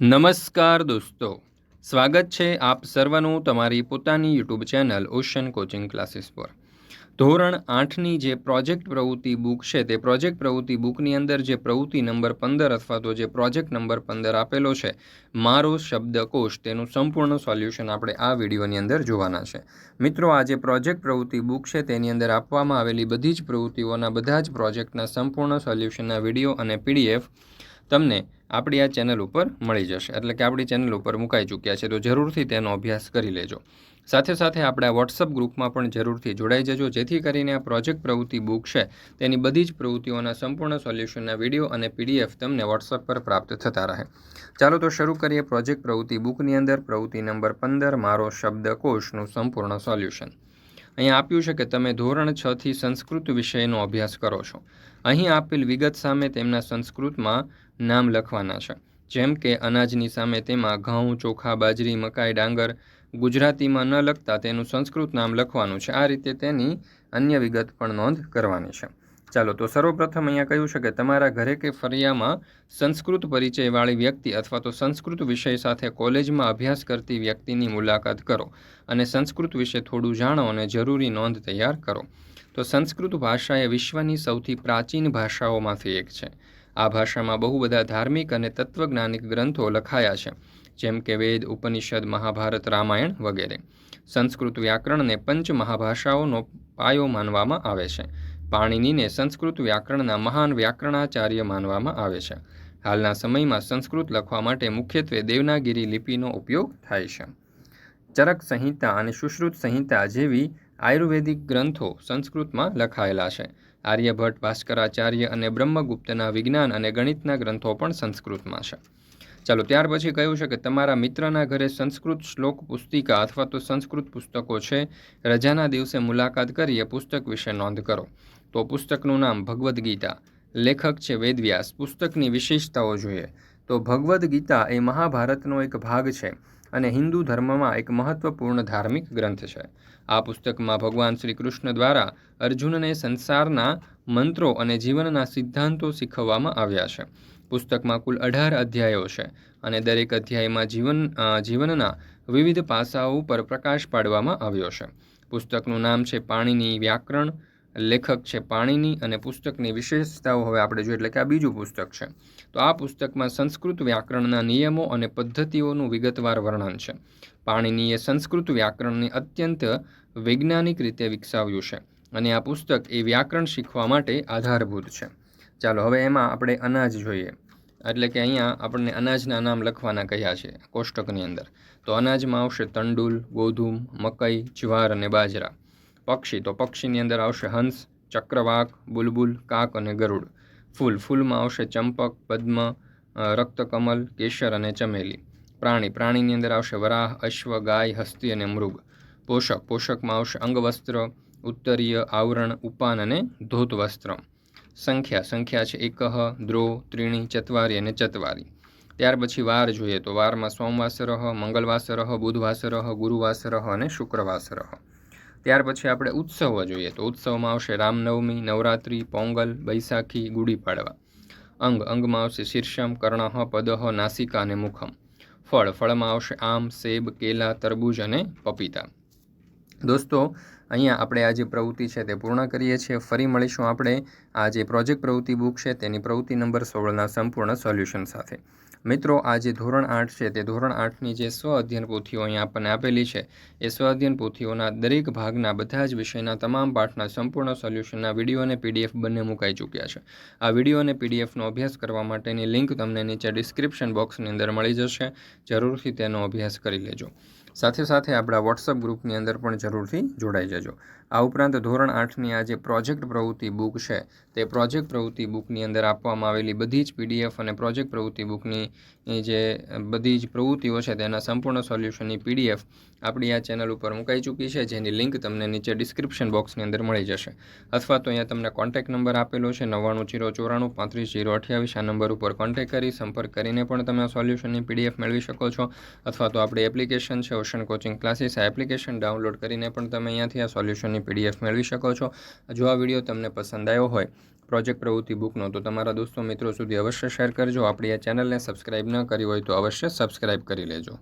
નમસ્કાર દોસ્તો. સ્વાગત છે આપ સર્વનું તમારી પોતાની YouTube channel ocean coaching classes પર. ધોરણ આઠની જે પ્રોજેક્ટ પ્રવૃત્તિ બુક છે તે પ્રોજેક્ટ પ્રવૃત્તિ બુકની અંદર જે પ્રવૃત્તિ નંબર પંદર અથવા તો જે પ્રોજેક્ટ નંબર પંદર આપેલો છે, મારો શબ્દકોશ તેનું સંપૂર્ણ સોલ્યુશન આપણે આ વિડીયોની અંદર જોવાના છે. મિત્રો, આ જે પ્રોજેક્ટ પ્રવૃત્તિ બુક છે તેની અંદર આપવામાં આવેલી બધી જ પ્રવૃત્તિઓના બધા જ પ્રોજેક્ટના સંપૂર્ણ સોલ્યુશનના વીડિયો અને પીડીએફ તમને આપણી આ ચેનલ ઉપર મળી જશે. એટલે કે આપણી ચેનલ ઉપર મુકાઈ ચૂક્યા છે, તો જરૂરથી તેનો અભ્યાસ કરી લેજો. સાથે સાથે આપણે આ વોટ્સઅપ ગ્રુપમાં પણ જરૂરથી જોડાઈ જજો, જેથી કરીને આ પ્રોજેક્ટ પ્રવૃત્તિ બુક છે, તેની બધી જ પ્રવૃત્તિઓના સંપૂર્ણ સોલ્યુશનના વીડિયો અને પીડીએફ તમને વોટ્સઅપ પર પ્રાપ્ત થતા રહે. ચાલો તો શરૂ કરીએ પ્રોજેક્ટ પ્રવૃત્તિ બુકની અંદર. પ્રવૃત્તિ નંબર પંદર, મારો શબ્દકોશનું સંપૂર્ણ સોલ્યુશન. અહીંયા આપ્યું છે કે તમે ધોરણ છ થી સંસ્કૃત વિષયનો અભ્યાસ કરો છો. અહીં આપેલ વિગત સામે તેમના સંસ્કૃતમાં નામ લખવાના છે. જેમ કે અનાજની સામે તેમાં ઘઉં, ચોખા, બાજરી, મકાઈ, ડાંગર ગુજરાતીમાં ન લખતા તેનું સંસ્કૃત નામ લખવાનું છે. આ રીતે તેની અન્ય વિગત પણ નોંધ કરવાની છે. ચાલો, તો સર્વપ્રથમ અહીંયા કહ્યું છે કે તમારા ઘરે કે ફરિયામાં સંસ્કૃત પરિચયવાળી વ્યક્તિ અથવા તો સંસ્કૃત વિષય સાથે કોલેજમાં અભ્યાસ કરતી વ્યક્તિની મુલાકાત કરો અને સંસ્કૃત વિશે થોડું જાણો અને જરૂરી નોંધ તૈયાર કરો. તો સંસ્કૃત ભાષા એ વિશ્વની સૌથી પ્રાચીન ભાષાઓમાંથી એક છે. આ ભાષામાં બહુ બધા ધાર્મિક અને તત્વજ્ઞાનિક ગ્રંથો લખાયા છે, જેમ કે વેદ, ઉપનિષદ, મહાભારત, રામાયણ વગેરે. સંસ્કૃત વ્યાકરણને પંચ મહાભાષાઓનો પાયો માનવામાં આવે છે. પાણીનીને સંસ્કૃત વ્યાકરણના મહાન વ્યાકરણાચાર્ય માનવામાં આવે છે. હાલના સમયમાં સંસ્કૃત લખવા માટે મુખ્યત્વે દેવનાગિરી લિપિનો ઉપયોગ થાય છે. ચરક સંહિતા અને સુશ્રુત સંહિતા જેવી આયુર્વેદિક ગ્રંથો સંસ્કૃતમાં લખાયેલા છે. આર્યભટ્ટ, ભાસ્કરાચાર્ય અને બ્રહ્મગુપ્તના વિજ્ઞાન અને ગણિતના ગ્રંથો પણ સંસ્કૃતમાં છે. ચાલો, ત્યાર પછી કહ્યું છે કે તમારા મિત્રના ઘરે સંસ્કૃત શ્લોક પુસ્તિકા અથવા તો સંસ્કૃત પુસ્તકો છે, રજાના દિવસે મુલાકાત કરી એ પુસ્તક વિશે નોંધ કરો. તો પુસ્તકનું નામ ભગવદ્ ગીતા, લેખક છે વેદવ્યાસ, પુસ્તકની વિશેષતાઓ જોઈએ. તો ભગવદ્ ગીતા એ મહાભારતનો એક ભાગ છે અને હિન્દુ ધર્મમાં એક મહત્વપૂર્ણ ધાર્મિક ગ્રંથ છે. આ પુસ્તકમાં ભગવાન શ્રી કૃષ્ણ દ્વારા અર્જુનને સંસારના મંત્રો અને જીવનના સિદ્ધાંતો શીખવવામાં આવ્યા છે. પુસ્તકમાં કુલ અઢાર અધ્યાયો છે અને દરેક અધ્યાયમાં જીવન જીવનના વિવિધ પાસાઓ પર પ્રકાશ પાડવામાં આવ્યો છે. પુસ્તકનું નામ છે પાણીની વ્યાકરણ, લેખક છે પાણીની અને પુસ્તકની વિશેષતાઓ હવે આપણે જોઈએ એટલે કે આ બીજું પુસ્તક છે. તો આ પુસ્તકમાં સંસ્કૃત વ્યાકરણના નિયમો અને પદ્ધતિઓનું વિગતવાર વર્ણન છે. પાણીનીએ સંસ્કૃત વ્યાકરણને અત્યંત વૈજ્ઞાનિક રીતે વિકસાવ્યું છે અને આ પુસ્તક એ વ્યાકરણ શીખવા માટે આધારભૂત છે. ચાલો હવે એમાં આપણે અનાજ જોઈએ. એટલે કે અહીંયા આપણને અનાજના નામ લખવાના કહ્યા છે કોષ્ટકની અંદર. તો અનાજમાં આવશે તંડુલ, ગોધુમ, મકઈ, જ્વાર અને બાજરા. પક્ષી, તો પક્ષીની અંદર આવશે હંસ, ચક્રવાક, બુલબુલ, કાક અને ગરુડ. ફૂલ, ફૂલમાં આવશે ચંપક, પદ્મ રક્તકમલ, કેસર અને ચમેલી. પ્રાણી, પ્રાણીની અંદર આવશે વરાહ, અશ્વ, ગાય, હસ્તી અને મૃગ. પોષક, પોષકમાં આવશે અંગવસ્ત્ર, ઉત્તરીય આવરણ, ઉપાન અને ધોત વસ્ત્ર સંખ્યા. સંખ્યા છે એકહ દ્રો ત્રીણી, ચત્વારી અને ચત્વારી. ત્યાર પછી વાર જોઈએ તો વારમાં સોમવાસરહ મંગળવાસરહ બુધવાસરહ ગુરુવાસરહ અને શુક્રવાસરહ ત્યાર પછી આપણે ઉત્સવો જોઈએ તો ઉત્સવમાં આવશે રામનવમી, નવરાત્રિ, પોંગલ બૈસાખી ગુડી પાડવા અંગ. અંગમાં આવશે શીર્ષમ કર્ણહ પદહ નાસિકા અને મુખમ. ફળ. ફળમાં આવશે આમ, સેબ, કેલા, તરબૂજ અને પપીતા. દોસ્તો, અહીંયા આપણે આ જે પ્રવૃત્તિ છે તે પૂર્ણ કરીએ છીએ. ફરી મળીશું આપણે આ જે પ્રોજેક્ટ પ્રવૃત્તિ બુક છે તેની પ્રવૃત્તિ નંબર સોળના સંપૂર્ણ સોલ્યુશન સાથે. મિત્રો, આ જે ધોરણ આઠ છે તે ધોરણ આઠની જે સ્વ અધ્યયન પોથીઓ અહીંયા આપણને આપેલી છે, એ સ્વ અધ્યયન પોથીઓના દરેક ભાગના બધા જ વિષયના તમામ પાઠના સંપૂર્ણ સોલ્યુશનના વીડિયો અને પીડીએફ બંને મુકાઈ ચૂક્યા છે. આ વીડિયો અને પીડીએફનો અભ્યાસ કરવા માટેની લિંક તમને નીચે ડિસ્ક્રિપ્શન બોક્સની અંદર મળી જશે. જરૂરથી તેનો અભ્યાસ કરી લેજો. સાથે સાથે આપણા વોટ્સઅપ ગ્રુપની અંદર પણ જરૂરથી જોડાઈ જજો. આ ઉપરાંત ધોરણ આઠની આ જે પ્રોજેક્ટ પ્રવૃત્તિ બુક છે, તે પ્રોજેક્ટ પ્રવૃત્તિ બુકની અંદર આપવામાં આવેલી બધી જ પીડીએફ અને પ્રોજેક્ટ પ્રવૃત્તિ બુકની જે બધી જ પ્રવૃત્તિઓ છે, તેના સંપૂર્ણ સોલ્યુશનની પીડીએફ આપણી આ ચેનલ ઉપર મુકાઈ ચૂકી છે, જેની લિંક તમને નીચે ડિસ્ક્રિપ્શન બોક્સની અંદર મળી જશે. અથવા તો અહીંયા તમને કોન્ટેક્ટ નંબર આપેલો છે, નવ્વાણું જીરો ચોરાણું પાંત્રીસ જીરો અઠ્યાવીસ, આ નંબર ઉપર કોન્ટેક્ટ કરી, સંપર્ક કરીને પણ તમે આ સોલ્યુશનની પીડીએફ મેળવી શકો છો. અથવા તો આપણી એપ્લિકેશન છે, ઓશન કોચિંગ ક્લાસીસ, આ એપ્લિકેશન ડાઉનલોડ કરીને પણ તમે અહીંયાથી આ સોલ્યુશનની પીડીએફ મેળવી શકો છો. જો આ વીડિયો તમને પસંદ આવ્યો હોય પ્રોજેક્ટ પ્રવૃત્તિ બુકનો તો તમારા દોસ્તો મિત્રો સુધી અવશ્ય શેર કરજો. આપણી આ ચેનલને સબસ્ક્રાઇબ ન કરી હોય તો અવશ્ય સબસ્ક્રાઇબ કરી લેજો.